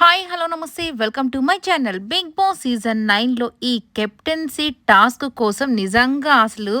Hi hello నమస్తే. Welcome to my channel. Big boss season నైన్లో ఈ కెప్టెన్సీ టాస్క్ కోసం నిజంగా అసలు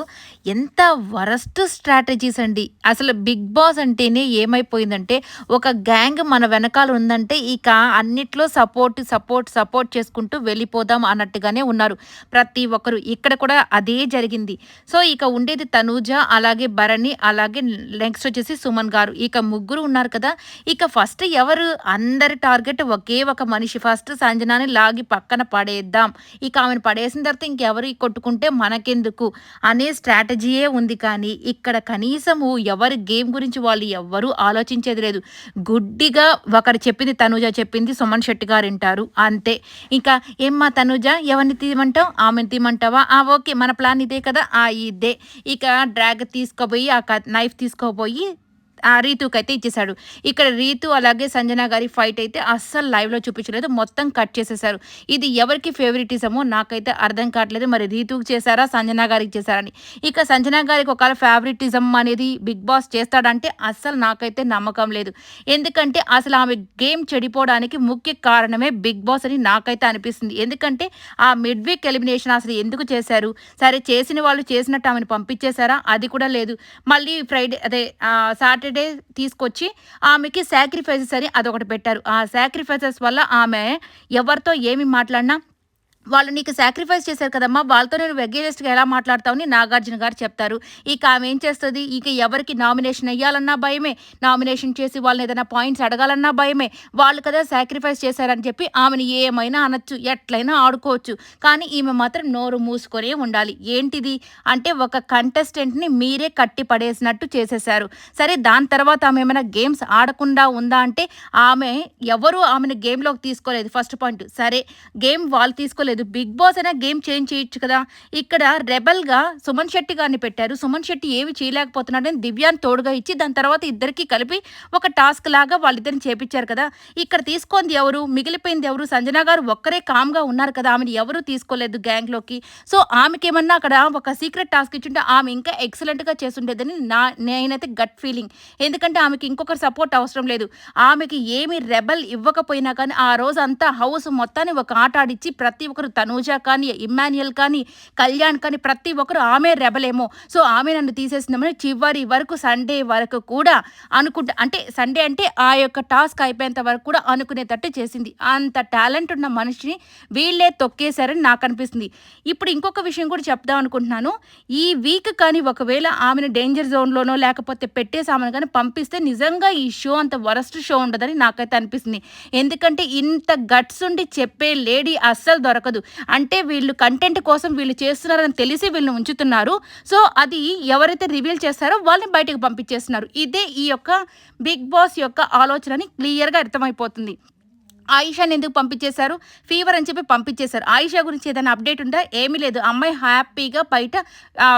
ఎంత వరస్ట్ స్ట్రాటజీస్ అండి. అసలు బిగ్ బాస్ అంటేనే ఏమైపోయిందంటే ఒక గ్యాంగ్ మన వెనకాల ఉందంటే ఇక అన్నిట్లో సపోర్ట్ సపోర్ట్ సపోర్ట్ చేసుకుంటూ వెళ్ళిపోదాం అన్నట్టుగానే ఉన్నారు. ప్రతి ఒక్కరు. ఇక్కడ కూడా అదే జరిగింది. సో ఇక ఉండేది తనూజ అలాగే భరణి అలాగే నెక్స్ట్ వచ్చేసి సుమన్ గారు. ఇక ముగ్గురు ఉన్నారు కదా. ఇక ఫస్ట్ ఎవరు? అందరి టార్గెట్ ఒక మనిషి ఫస్ట్ సంజనాని లాగి పక్కన పడేద్దాం. ఇక ఆమెను పడేసిన తర్వాత ఇంకెవరు కొట్టుకుంటే మనకెందుకు? అనే స్ట్రాటజీయే ఉంది కానీ ఇక్కడ కనీసము ఎవరి గేమ్ గురించి వాళ్ళు ఎవ్వరూ ఆలోచించేది లేదు. గుడ్డిగా ఒకరు చెప్పింది తనుజ చెప్పింది సుమన్ శెట్టి గారు వింటారు. అంతే. ఇంకా ఏమ్మా తనుజ ఎవరిని తీయమంటావు? ఆమెను తీయమంటావా? ఆ ఓకే మన ప్లాన్ ఇదే కదా? ఆ ఇదే. ఇక డ్రాగ్ తీసుకోబోయి ఆ నైఫ్ తీసుకోబోయి ఆ రీతుకి అయితే ఇచ్చేశాడు. ఇక్కడ రీతు అలాగే సంజన గారి ఫైట్ అయితే అస్సలు లైవ్లో చూపించలేదు. మొత్తం కట్ చేసేసారు ఇది ఎవరికి ఫేవరెటిజమో నాకైతే అర్థం కావట్లేదు. మరి రీతుకు చేశారా? సంజన గారికి చేశారని. ఇక సంజన గారికి ఒకవేళ ఫేవరెటిజం అనేది బిగ్ బాస్ చేస్తాడంటే అస్సలు నాకైతే నమ్మకం లేదు. ఎందుకంటే అసలు ఆమె గేమ్ చెడిపోవడానికి ముఖ్య కారణమే బిగ్ బాస్ అని నాకైతే అనిపిస్తుంది. ఎందుకంటే ఆ మిడ్ వీక్ ఎలిమినేషన్ అసలు ఎందుకు చేశారు? సరే చేసిన వాళ్ళు చేసినట్టు ఆమెను పంపించేశారా? అది కూడా లేదు. మళ్ళీ ఫ్రైడే అదే సాటర్డే సాటర్డే తీసుకొచ్చి ఆమెకి సాక్రిఫైసెస్ అని అదొకటి పెట్టారు. ఆ సాక్రిఫైసెస్ వల్ల ఆమె ఎవరితో ఏమి మాట్లాడినా వాళ్ళు నీకు సాక్రిఫైస్ చేశారు కదమ్మా వాళ్ళతో నేను వెగ్గేజెస్ట్గా ఎలా మాట్లాడతావని నాగార్జున గారు చెప్తారు. ఇక ఆమె ఏం చేస్తుంది? ఇక ఎవరికి నామినేషన్ అయ్యాలన్నా భయమే. నామినేషన్ చేసి వాళ్ళని ఏదైనా పాయింట్స్ అడగాలన్నా భయమే. వాళ్ళు కదా సాక్రిఫైస్ చేశారని చెప్పి ఆమెను ఏమైనా అనొచ్చు ఎట్లయినా ఆడుకోవచ్చు. కానీ ఈమె మాత్రం నోరు మూసుకొనే ఉండాలి. ఏంటిది? అంటే ఒక కంటెస్టెంట్ని మీరే కట్టి పడేసినట్టు చేసేశారు. సరే దాని తర్వాత ఆమె ఏమైనా గేమ్స్ ఆడకుండా ఉందా అంటే ఆమె ఎవరు ఆమెను గేమ్లోకి తీసుకోలేదు. ఫస్ట్ పాయింట్ సరే గేమ్ వాళ్ళు తీసుకోలేదు. లేదు బిగ్ బాస్ అయినా గేమ్ చేంజ్ చేయొచ్చు కదా. ఇక్కడ రెబల్గా సుమన్ శెట్టి గారిని పెట్టారు. సుమన్ శెట్టి ఏమి చేయలేకపోతున్నాడని దివ్యాన్ని తోడుగా ఇచ్చి దాని తర్వాత ఇద్దరికి కలిపి ఒక టాస్క్ లాగా వాళ్ళిద్దరిని చేపించారు కదా. ఇక్కడ తీసుకుంది ఎవరు? మిగిలిపోయింది ఎవరు? సంజన గారు ఒక్కరే కామ్గా ఉన్నారు కదా. ఆమెను ఎవరు తీసుకోలేదు గ్యాంగ్లోకి. సో ఆమెకేమన్నా అక్కడ ఒక సీక్రెట్ టాస్క్ ఇచ్చుంటే ఆమె ఇంకా ఎక్సలెంట్గా చేస్తుండేదని నా నేనైతే గట్ ఫీలింగ్. ఎందుకంటే ఆమెకి ఇంకొకరు సపోర్ట్ అవసరం లేదు. ఆమెకి ఏమి రెబల్ ఇవ్వకపోయినా కానీ ఆ రోజు అంతా హౌస్ మొత్తాన్ని ఒక ఆట ఆడిచ్చి ప్రతి ఒక్క ఒక్కరు తనూజ కానీ ఇమ్మాన్యుయల్ కానీ కళ్యాణ్ కానీ ప్రతి ఒక్కరు ఆమె రెబలేమో. సో ఆమె నన్ను తీసేసిందామని చివరి వరకు సండే వరకు కూడా అనుకుంటా అంటే సండే అంటే ఆ యొక్క టాస్క్ అయిపోయేంత వరకు కూడా అనుకునేటట్టు చేసింది. అంత టాలెంట్ ఉన్న మనిషిని వీళ్ళే తొక్కేశారని నాకు అనిపిస్తుంది. ఇప్పుడు ఇంకొక విషయం కూడా చెప్దాం అనుకుంటున్నాను. ఈ వీక్ కానీ ఒకవేళ ఆమెను డేంజర్ జోన్లోనో లేకపోతే పెట్టేసి ఆమెను కానీ పంపిస్తే నిజంగా ఈ షో అంత వరస్ట్ షో ఉండదని నాకైతే అనిపిస్తుంది. ఎందుకంటే ఇంత గట్స్ ఉండి చెప్పే లేడీ అస్సలు దొరకదు. కాదు అంటే వీళ్ళు కంటెంట్ కోసం వీళ్ళు చేస్తున్నారని తెలిసి వీళ్ళని ఉంచుతున్నారు. సో అది ఎవరైతే రివీల్ చేస్తారో వాళ్ళని బయటకు పంపించేస్తున్నారు. ఇదే ఈ యొక్క బిగ్ బాస్ యొక్క ఆలోచనని క్లియర్గా అర్థమైపోతుంది. ఆయిషాని ఎందుకు పంపించేశారు? ఫీవర్ అని చెప్పి పంపించేశారు. ఆయిషా గురించి ఏదైనా అప్డేట్ ఉందా? ఏమీ లేదు. అమ్మాయి హ్యాపీగా బయట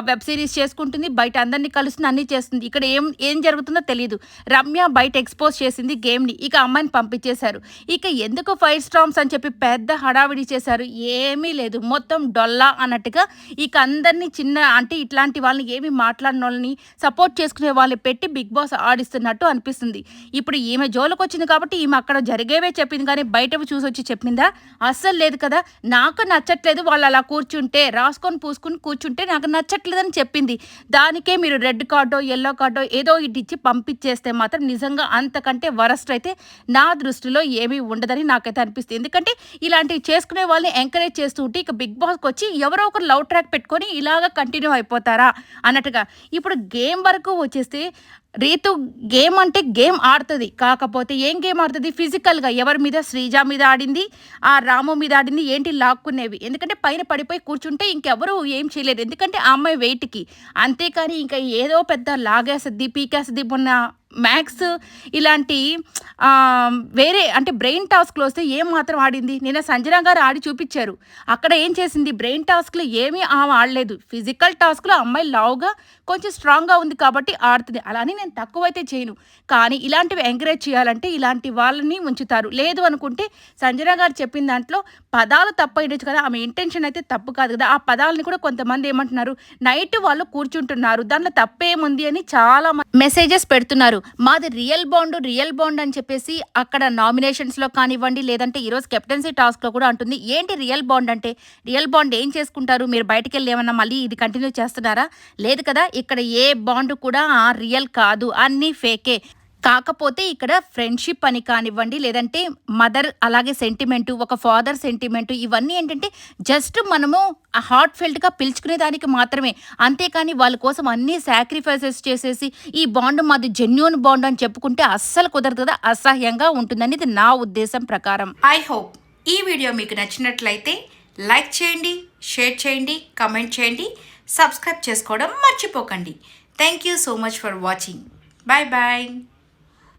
వెబ్ సిరీస్ చేసుకుంటుంది. బయట అందరినీ కలుస్తుంది అన్నీ చేస్తుంది. ఇక్కడ ఏం ఏం జరుగుతుందో తెలియదు రమ్య బయట ఎక్స్పోజ్ చేసింది గేమ్ని ఇక అమ్మాయిని పంపించేశారు. ఇక ఎందుకు ఫైర్ స్టామ్స్ అని చెప్పి పెద్ద హడావిడి చేశారు? ఏమీ లేదు. మొత్తం డొల్లా అన్నట్టుగా ఇక అందరినీ చిన్న అంటే ఇట్లాంటి వాళ్ళని ఏమి మాట్లాడిన వాళ్ళని సపోర్ట్ చేసుకునే వాళ్ళని పెట్టి బిగ్ బాస్ ఆడిస్తున్నట్టు అనిపిస్తుంది. ఇప్పుడు ఈమె జోలికి వచ్చింది కాబట్టి ఈమె అక్కడ జరిగేవే చెప్పింది. కానీ కానీ బయట చూసి వచ్చి చెప్పిందా? అస్సలు లేదు కదా నాకు నచ్చట్లేదు వాళ్ళు అలా కూర్చుంటే రాసుకొని పూసుకుని కూర్చుంటే నాకు నచ్చట్లేదని చెప్పింది. దానికే మీరు రెడ్ కార్డో ఎల్లో కార్డో ఏదో ఇటు ఇచ్చి పంపించేస్తే మాత్రం నిజంగా అంతకంటే వరస్ట్ అయితే నా దృష్టిలో ఏమీ ఉండదని నాకైతే అనిపిస్తుంది. ఎందుకంటే ఇలాంటివి చేసుకునే వాళ్ళని ఎంకరేజ్ చేస్తూ ఉంటే ఇక బిగ్ బాస్కి వచ్చి ఎవరో ఒకరు లవ్ ట్రాక్ పెట్టుకొని ఇలాగ కంటిన్యూ అయిపోతారా అన్నట్టుగా. ఇప్పుడు గేమ్ వరకు వచ్చేస్తే రీతు గేమ్ అంటే గేమ్ ఆడుతుంది. కాకపోతే ఏం గేమ్ ఆడుతుంది? ఫిజికల్గా ఎవరి మీద? శ్రీజ మీద ఆడింది. ఆ రాము మీద ఆడింది. ఏంటి? లాక్కునేవి. ఎందుకంటే పైన పడిపోయి కూర్చుంటే ఇంకెవరు ఏం చేయలేదు. ఎందుకంటే ఆ అమ్మాయి వెయిట్కి అంతేకాని ఇంకా ఏదో పెద్ద లాగేస్తుంది పీకేస్తుంది మొన్న మ్యాథ్స్ ఇలాంటి వేరే అంటే బ్రెయిన్ టాస్క్లో వస్తే ఏం మాత్రం ఆడింది? నిన్న సంజన గారు ఆడి చూపించారు. అక్కడ ఏం చేసింది? బ్రెయిన్ టాస్క్లో ఏమీ ఆమె ఆడలేదు. ఫిజికల్ టాస్క్లో అమ్మాయి లావుగా కొంచెం స్ట్రాంగ్గా ఉంది కాబట్టి ఆడుతుంది. అలానే నేను తక్కువైతే చేయను. కానీ ఇలాంటివి ఎంకరేజ్ చేయాలంటే ఇలాంటి వాళ్ళని ఉంచుతారు లేదు అనుకుంటే సంజన గారు చెప్పిన దాంట్లో పదాలు తప్పు అయ్యచ్చు కదా. ఆమె ఇంటెన్షన్ అయితే తప్పు కాదు కదా. ఆ పదాలని కూడా కొంతమంది ఏమంటున్నారు? నైట్ వాళ్ళు కూర్చుంటున్నారు. దాంట్లో తప్పేముంది అని చాలా మెసేజెస్ పెడుతున్నారు. మాది రియల్ బాండ్ రియల్ బాండ్ అని చెప్పి చెప్పేసి అక్కడ నామినేషన్స్లో కానివ్వండి లేదంటే ఈరోజు కెప్టెన్సీ టాస్క్లో కూడా అంటుంది. ఏంటి రియల్ బాండ్ అంటే? రియల్ బాండ్ ఏం చేసుకుంటారు? మీరు బయటికి వెళ్ళి ఏమన్నా మళ్ళీ ఇది కంటిన్యూ చేస్తున్నారా? లేదు కదా ఇక్కడ ఏ బాండ్ కూడా రియల్ కాదు. అన్నీ ఫేకే. కాకపోతే ఇక్కడ ఫ్రెండ్షిప్ అని కానివ్వండి లేదంటే మదర్ అలాగే సెంటిమెంటు ఒక ఫాదర్ సెంటిమెంటు ఇవన్నీ ఏంటంటే జస్ట్ మనము హార్ట్ ఫెల్ట్గా పిలుచుకునే దానికి మాత్రమే. అంతేకాని వాళ్ళ కోసం అన్ని సాక్రిఫైసెస్ చేసేసి ఈ బాండ్ మాది జెన్యున్ బాండ్ అని చెప్పుకుంటే అస్సలు కుదరదు కదా అసహ్యంగా ఉంటుందని ఇది నా ఉద్దేశం ప్రకారం. ఐ హోప్ ఈ వీడియో మీకు నచ్చినట్లయితే లైక్ చేయండి షేర్ చేయండి కమెంట్ చేయండి సబ్స్క్రైబ్ చేసుకోవడం మర్చిపోకండి. Thank you so much for watching. Bye bye.